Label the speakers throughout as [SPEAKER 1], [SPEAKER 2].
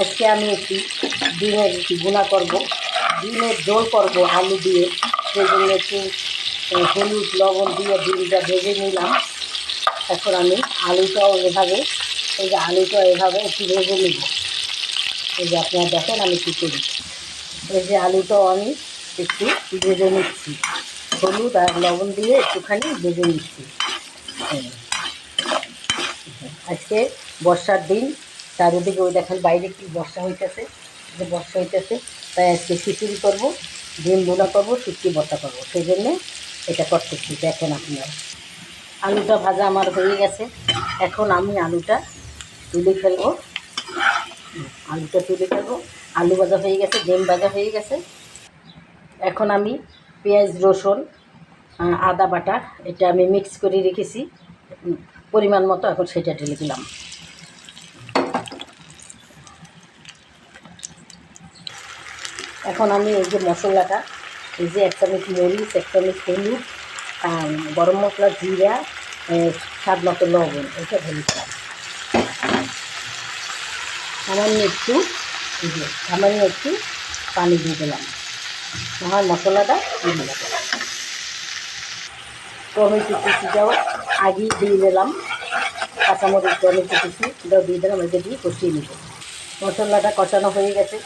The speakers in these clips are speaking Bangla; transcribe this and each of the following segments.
[SPEAKER 1] আজকে আমি একটি ডিমের গুণা করব। ডিমের জোল করব আলু দিয়ে। সেই জন্য একটু হলুদ, লবণ দিয়ে ডিমটা ভেজে নিলাম। এখন আমি আলুটাও এভাবে, এই যে আলুটা এভাবে একটু ভেজে নিব। এই যে আপনারা দেখেন আমি কী করি। এই যে আলুটাও আমি একটু ভেজে নিচ্ছি। হলুদ আর লবণ দিয়ে একটুখানি ভেজে নিচ্ছি। আজকে বর্ষার দিন চারিদিকে ওই দেখেন বাইরে কি বর্ষা হইতেছে, যে বর্ষা হইতেছে, তাই আজকে খিচুড়ি করব, ডিম বোনা করব, শুটকি বর্তা করব। সেই জন্যে এটা করতেছি, দেখেন আপনারা। আলুটা ভাজা আমার হয়ে গেছে। এখন আমি আলুটা তুলে ফেলব। আলুটা তুলে ফেলব। আলু ভাজা হয়ে গেছে, ডিম ভাজা হয়ে গেছে। এখন আমি পেঁয়াজ, রসুন আদা বাটা, এটা আমি মিক্স করে রেখেছি। পরিমাণ মতো এখন সেটা ঢেলে দিলাম। এখন আমি এই যে মশলাটা, এই যে এক চামচ মরিচ, এক চামচ হলুদ গরম মশলা, জিরা স্বাদ মতো লবণ, এটা ঢেলে দিলাম। সামান্য একটু সামান্য একটু পানি দিয়ে দিলাম। আমার মশলাটা দিয়ে দিলাম। টমেটো কুচিটাও আগেই দিয়ে দিলাম। কাঁচামরিচ, টমেটো কুচি দিয়ে দিলাম এটা দিয়ে কষিয়ে নিব। মশলাটা কষানো হয়ে গেছে।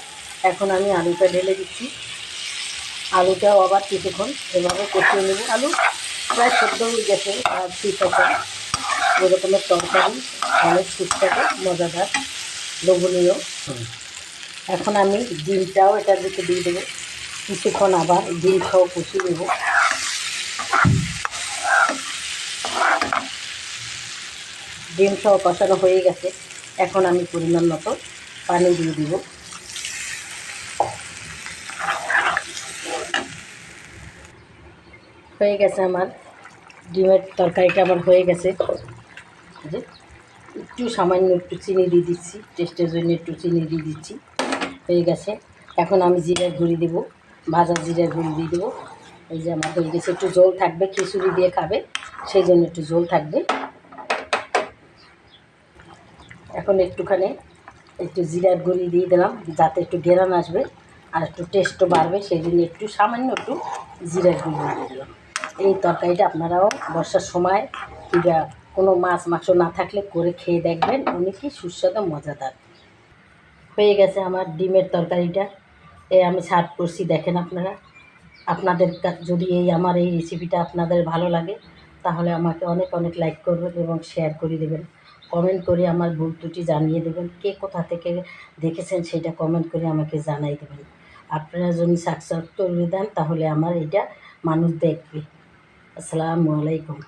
[SPEAKER 1] এখন আমি আলুটা ঢেলে দিচ্ছি। আলুটাও আবার কিছুক্ষণ এভাবে কষিয়ে নেব। আলু প্রায় সেদ্ধ হয়ে গেছে আর ঠিক আছে। এরকমের তরকারি অনেক সুস্বাদু মজাদার লোভনীয়। এখন আমি ডিমটাও এটার দিকে দিয়ে দেবো। কিছুক্ষণ আবার ডিম সহ কষিয়ে নেব। ডিম সহ কষানো হয়ে গেছে। এখন আমি পরিমাণ মতো পানি দিয়ে দিব। হয়ে গেছে আমার। ডিমের তরকারিটা আমার হয়ে গেছে। যে একটু সামান্য একটু চিনি দিয়ে দিচ্ছি টেস্টের জন্য একটু চিনি দিয়ে দিচ্ছি। হয়ে গেছে। এখন আমি জিরার গুঁড়ি দেবো, ভাজা জিরার গুঁড়ি দিয়ে দেবো। এই যে আমার হয়ে গেছে। একটু জল থাকবে, খিচুড়ি দিয়ে খাবে, সেই জন্য একটু জল থাকবে। এখন একটুখানি একটু জিরার গুঁড়ি দিয়ে দিলাম, যাতে একটু গেরান আসবে আর একটু টেস্টও বাড়বে। সেই জন্য একটু সামান্য একটু জিরার গুঁড়ি দিয়ে দিলাম। এই তরকারিটা আপনারাও বর্ষার সময় কিংবা কোনো মাছ মাংস না থাকলে করে খেয়ে দেখবেন। অনেকই সুস্বাদু, মজাদার। হয়ে গেছে আমার ডিমের তরকারিটা। এ আমি সার্ভ করছি, দেখেন আপনারা। আপনাদের যদি এই আমার এই রেসিপিটা আপনাদের ভালো লাগে, তাহলে আমাকে অনেক অনেক লাইক করবেন এবং শেয়ার করে দেবেন। কমেন্ট করে আমার ভুল ত্রুটি জানিয়ে দেবেন। কে কোথা থেকে দেখেছেন সেটা কমেন্ট করে আমাকে জানাই দেবেন। আপনারা যদি সাবস্ক্রাইব করে দেন, তাহলে আমার এটা মানুষ দেখবে। আসসালামু আলাইকুম।